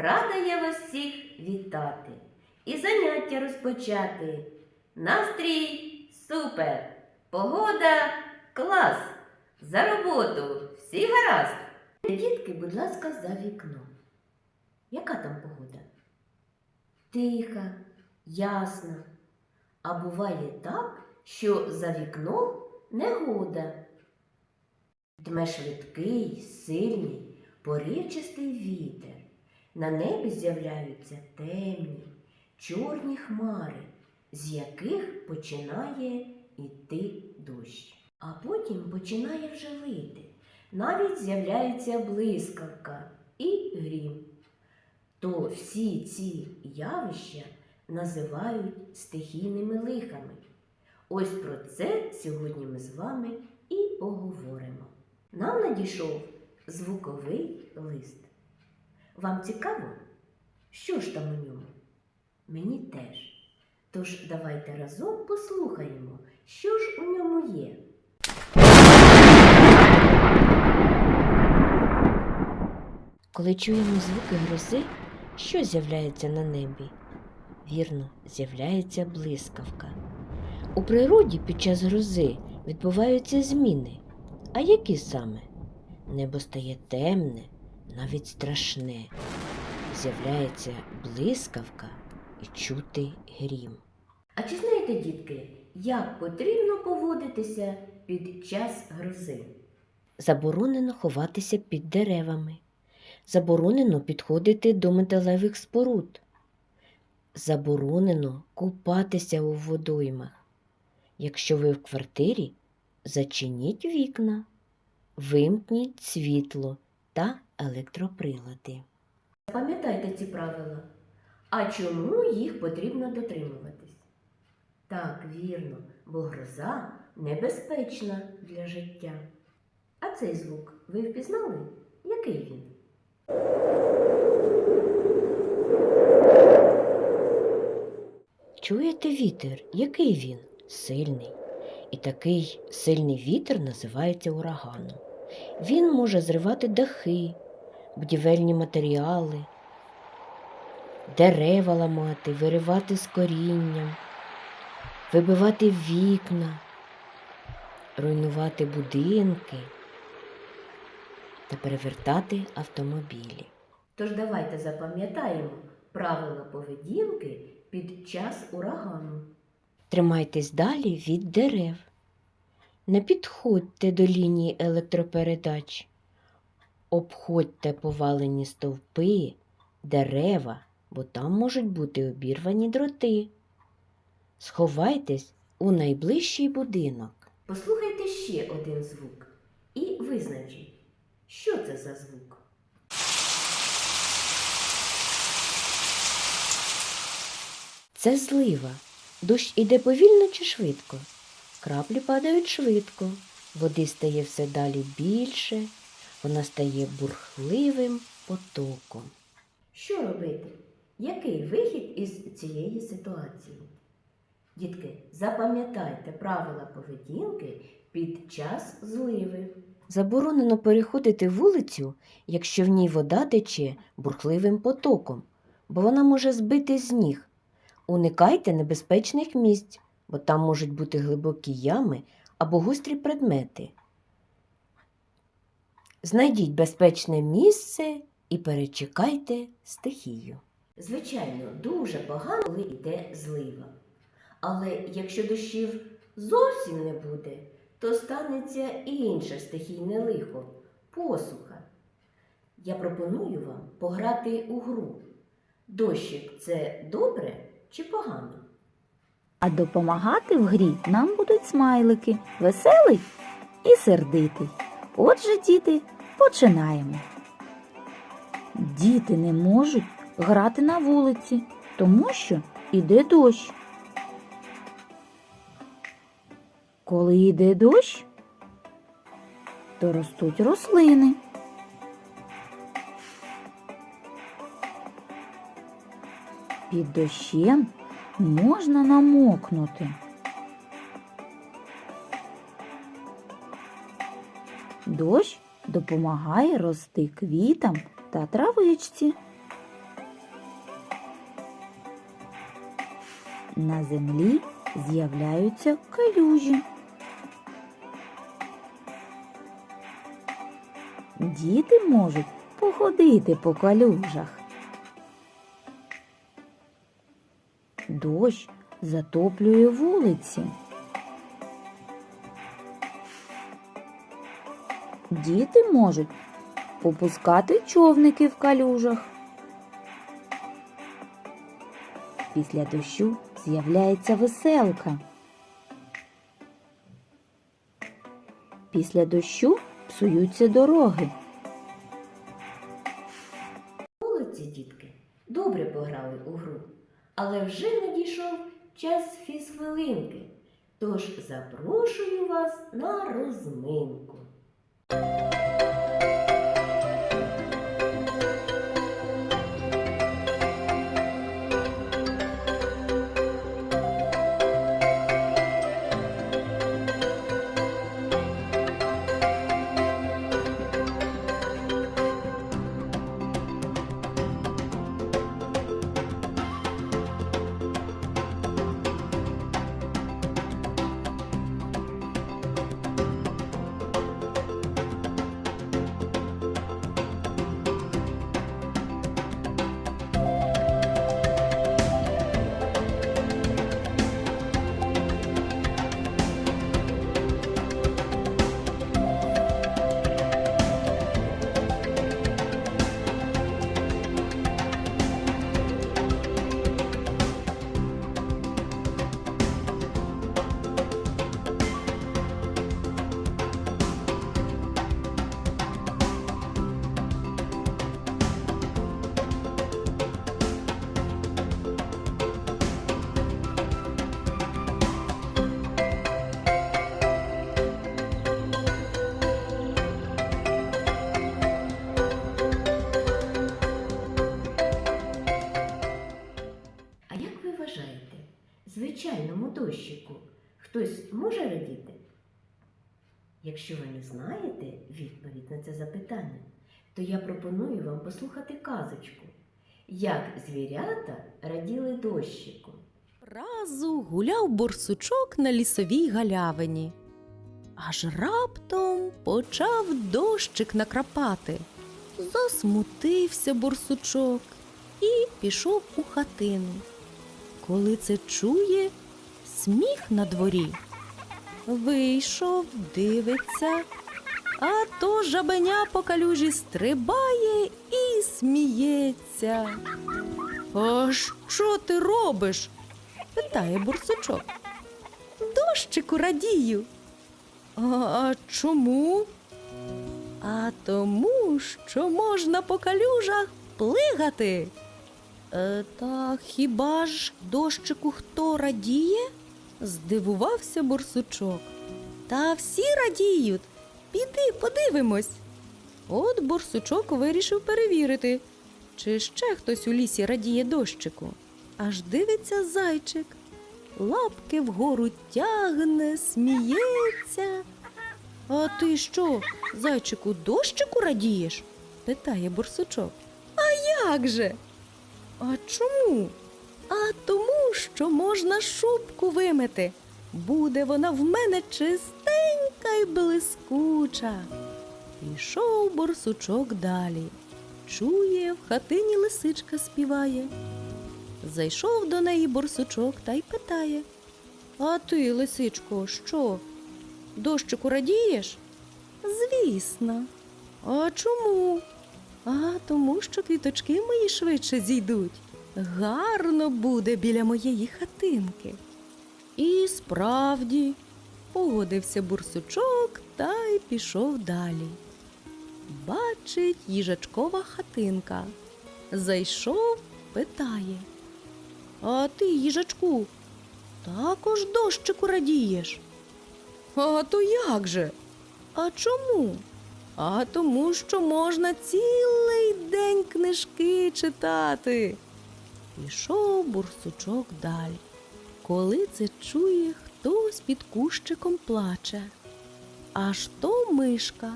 Рада я вас всіх вітати і заняття розпочати. Настрій супер! Погода клас! За роботу! Всі гаразд! Дітки, будь ласка, за вікном. Яка там погода? Тиха, ясна. А буває так, що за вікном негода. Дме швидкий, сильний, поривчастий вітер. На небі з'являються темні, чорні хмари, з яких починає йти дощ. А потім починає вже лити. Навіть з'являється блискавка і грім. То всі ці явища називають стихійними лихами. Ось про це сьогодні ми з вами і поговоримо. Нам надійшов звуковий лист. Вам цікаво, що ж там у ньому? Мені теж. Тож давайте разом послухаємо, що ж у ньому є. Коли чуємо звуки грози, що з'являється на небі? Вірно, з'являється блискавка. У природі під час грози відбуваються зміни. А які саме? Небо стає темне, навіть страшне. З'являється блискавка і чути грім. А чи знаєте, дітки, як потрібно поводитися під час грози? Заборонено ховатися під деревами. Заборонено підходити до металевих споруд. Заборонено купатися у водоймах. Якщо ви в квартирі, зачиніть вікна, вимкніть світло та електроприлади. Пам'ятайте ці правила. А чому їх потрібно дотримуватись? Так, вірно, бо гроза небезпечна для життя. А цей звук ви впізнали? Який він? Чуєте вітер? Який він? Сильний. І такий сильний вітер називається ураганом. Він може зривати дахи, будівельні матеріали, дерева ламати, виривати з корінням, вибивати вікна, руйнувати будинки та перевертати автомобілі. Тож давайте запам'ятаємо правила поведінки під час урагану. Тримайтесь далі від дерев. Не підходьте до лінії електропередач. Обходьте повалені стовпи, дерева, бо там можуть бути обірвані дроти. Сховайтесь у найближчий будинок. Послухайте ще один звук і визначіть, що це за звук. Це злива. Дощ іде повільно чи швидко? Краплі падають швидко, води стає все далі більше, вона стає бурхливим потоком. Що робити? Який вихід із цієї ситуації? Дітки, запам'ятайте правила поведінки під час зливи. Заборонено переходити вулицю, якщо в ній вода тече бурхливим потоком, бо вона може збити з ніг. Уникайте небезпечних місць, бо там можуть бути глибокі ями або гострі предмети. Знайдіть безпечне місце і перечекайте стихію. Звичайно, дуже погано, коли йде злива. Але якщо дощів зовсім не буде, то станеться і інше стихійне лихо посуха. Я пропоную вам пограти у гру. Дощик це добре чи погано? А допомагати в грі нам будуть смайлики веселий і сердитий. Отже, діти, починаємо. Діти не можуть грати на вулиці, тому що іде дощ. Коли йде дощ, то ростуть рослини. Під дощем можна намокнути. Дощ допомагає рости квітам та травичці. На землі з'являються калюжі. Діти можуть походити по калюжах. Дощ затоплює вулиці. Діти можуть попускати човники в калюжах. Після дощу з'являється веселка. Після дощу псуються дороги. Молодці, дітки, добре пограли у гру, але вже надійшов час фізхвилинки. Тож запрошую вас на розминку. А знаєте відповідь на це запитання, то я пропоную вам послухати казочку, як звірята раділи дощику. Разу гуляв борсучок на лісовій галявині. Аж раптом почав дощик накрапати. Засмутився борсучок і пішов у хатину. Коли це чує, сміх на дворі. Вийшов, дивиться, а то жабеня по калюжі стрибає і сміється. А що ти робиш? питає бурсучок. Дощику радію. А, чому? А тому, що можна по калюжах плигати. Е, та хіба ж дощику хто радіє? здивувався бурсучок. Та всі радіють. Піди подивимось. От бурсучок вирішив перевірити, чи ще хтось у лісі радіє дощику. Аж дивиться зайчик, лапки вгору тягне, сміється. А ти що, зайчику, дощику радієш? питає борсучок. А як же? А чому? А тому, що можна шубку вимити. Буде вона в мене чистенька й блискуча. Пішов борсучок далі. Чує, в хатині лисичка співає. Зайшов до неї борсучок та й питає. А ти, лисичко, що? Дощику радієш? Звісно. А чому? А тому, що квіточки мої швидше зійдуть. Гарно буде біля моєї хатинки. І справді, погодився бурсучок та й пішов далі. Бачить їжачкова хатинка. Зайшов, питає. А ти, їжачку, також дощику радієш? А то як же? А чому? А тому, що можна цілий день книжки читати. Пішов бурсучок далі. Коли це чує, хтось під кущиком плаче. Аж то мишка.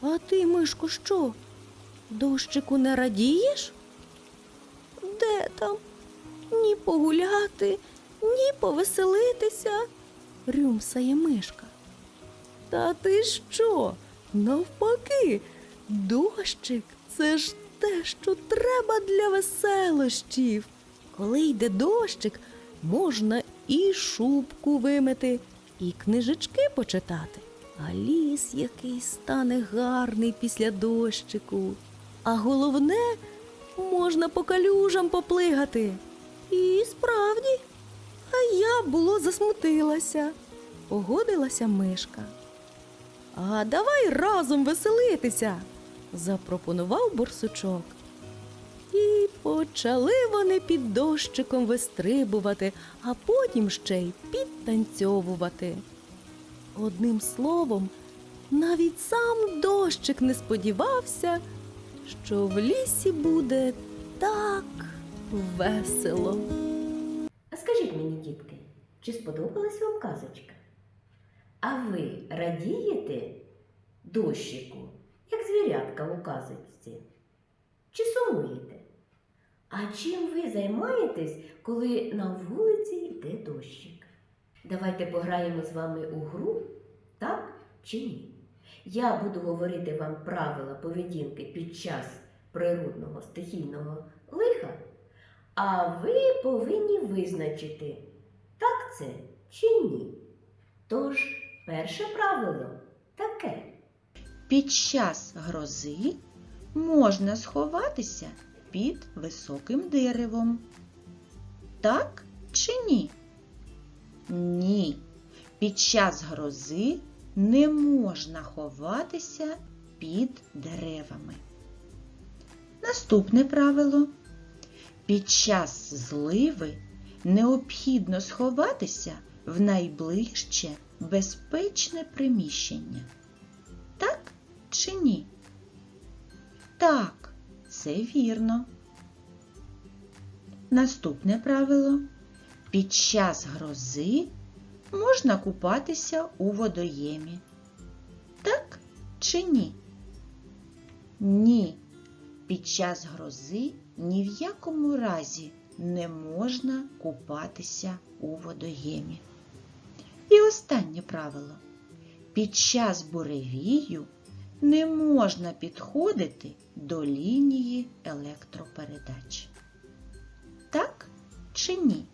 А ти, мишко, що? Дощику не радієш? Де там? Ні погуляти, ні повеселитися, рюмсає мишка. Та ти що? Навпаки, дощик це ж те, що треба для веселощів. Коли йде дощик, можна і шубку вимити, і книжечки почитати. А ліс який стане гарний після дощику. А головне, можна по калюжам поплигати. І справді, а я було засмутилася. Погодилася мишка. А давай разом веселитися, запропонував борсучок. І почали вони під дощиком вистрибувати, а потім ще й підтанцьовувати. Одним словом, навіть сам дощик не сподівався, що в лісі буде так весело. А скажіть мені, дітки, чи сподобалась вам казочка? А ви радієте дощику, як звірятка у казочці? Чи сумуєте? А чим ви займаєтесь, коли на вулиці йде дощик? Давайте пограємо з вами у гру, так чи ні? Я буду говорити вам правила поведінки під час природного стихійного лиха, а ви повинні визначити, так це чи ні. Тож, перше правило таке. Під час грози можна сховатися під високим деревом. Так чи ні? Ні. Під час грози не можна ховатися під деревами. Наступне правило. Під час зливи необхідно сховатися в найближче безпечне приміщення. Так чи ні? Так, це вірно. Наступне правило. Під час грози можна купатися у водоємі. Так чи ні? Ні. Під час грози ні в якому разі не можна купатися у водоємі. І останнє правило. Під час буревію не можна підходити до лінії електропередач. Так чи ні?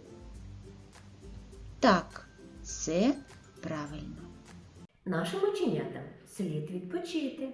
Так, це правильно. Нашим оченятам слід відпочити.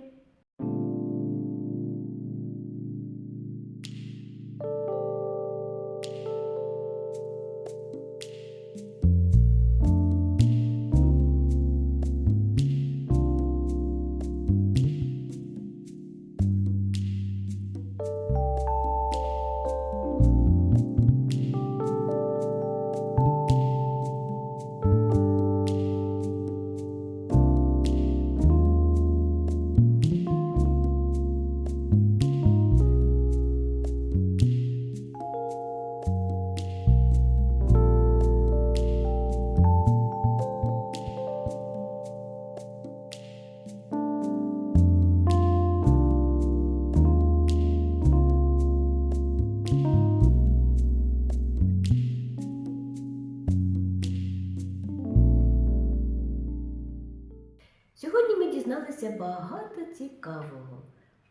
Цікавого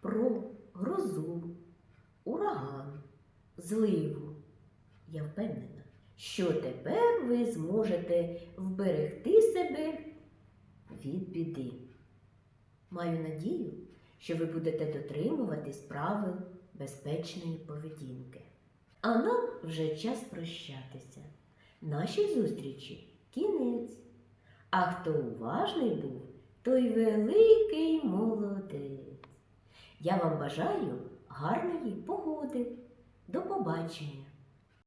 про грозу, ураган, зливу. Я впевнена, що тепер ви зможете вберегти себе від біди. Маю надію, що ви будете дотримуватись правил безпечної поведінки. А нам вже час прощатися. Нашій зустрічі кінець. А хто уважний був, той великий молодець. Я вам бажаю гарної погоди. До побачення!